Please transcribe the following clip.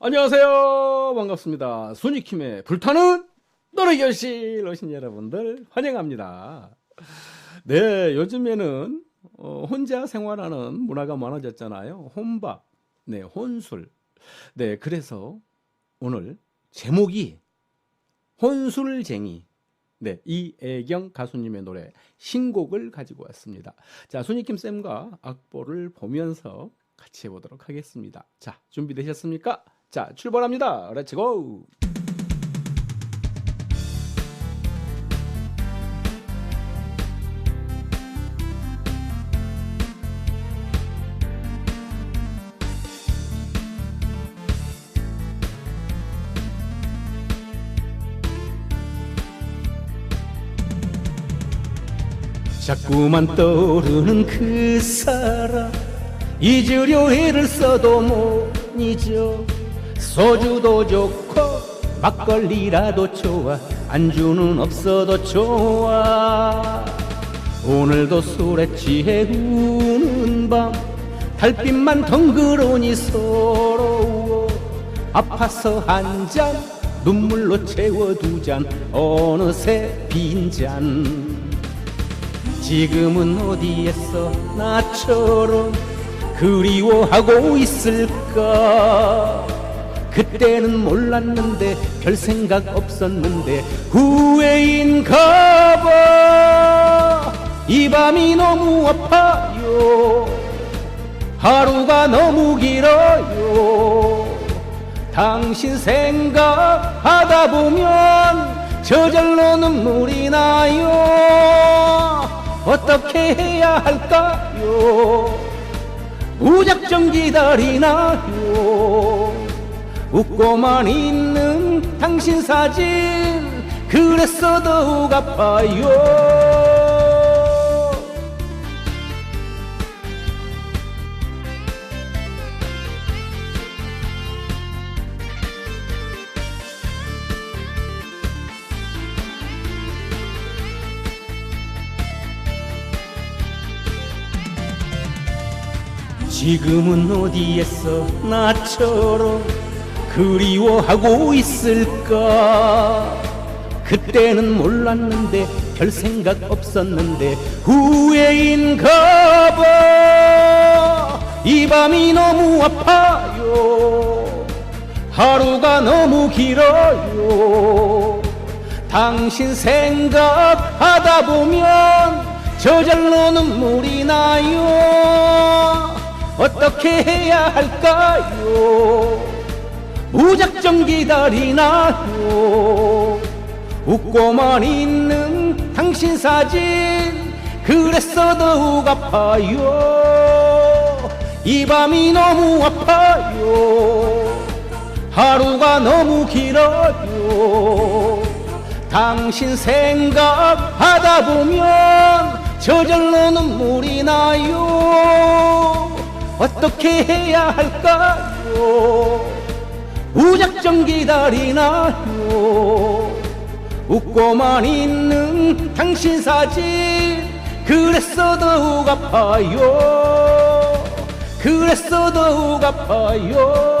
안녕하세요. 반갑습니다. 순이킴의 불타는 노래교실 오신 여러분들 환영합니다. 네, 요즘에는 어, 혼자 생활하는 문화가 많아졌잖아요. 혼밥, 네, 혼술. 네, 그래서 오늘 제목이 혼술쟁이. 네, 이애경 가수님의 노래 신곡을 가지고 왔습니다. 자, 순이킴 쌤과 악보를 보면서 같이 해보도록 하겠습니다. 자, 준비되셨습니까? 자, 출발합니다. 렛츠 고! 자꾸만 떠오르는 그 사람 잊으려 애를 써도 못 잊어 소주도 좋고 막걸리라도 좋아 안주는 없어도 좋아. 오늘도 술에 취해 우는 밤 달빛만 덩그러니 서러워. 아파서 한 잔 눈물로 채워 두 잔 어느새 빈잔. 지금은 어디에서 나처럼 그리워하고 있을까 그때는 몰랐는데 별 생각 없었는데 후회인가 봐 이 밤이 너무 아파요. 하루가 너무 길어요. 당신 생각하다 보면 저절로 눈물이 나요. 어떻게 해야 할까요? 무작정 기다리나요 웃고만 있는 당신 사진 그래서 더욱 아파요. 지금은 어디에서 나처럼 그리워하고 있을까? 그때는 몰랐는데 별 생각 없었는데 후회인가 봐. 이 밤이 너무 아파요. 하루가 너무 길어요. 당신 생각하다 보면 저절로 눈물이 나요. 어떻게 해야 할까요 무작정 기다리나요? 웃고만 있는 당신 사진 그래서 더욱 아파요. 이 밤이 너무 아파요. 하루가 너무 길어요. 당신 생각하다 보면 저절로 눈물이 나요. 어떻게 해야 할까요 무작정 기다리나요? 웃고만 있는 당신 사진 그래서 더욱 아파요. 그래서 더욱 아파요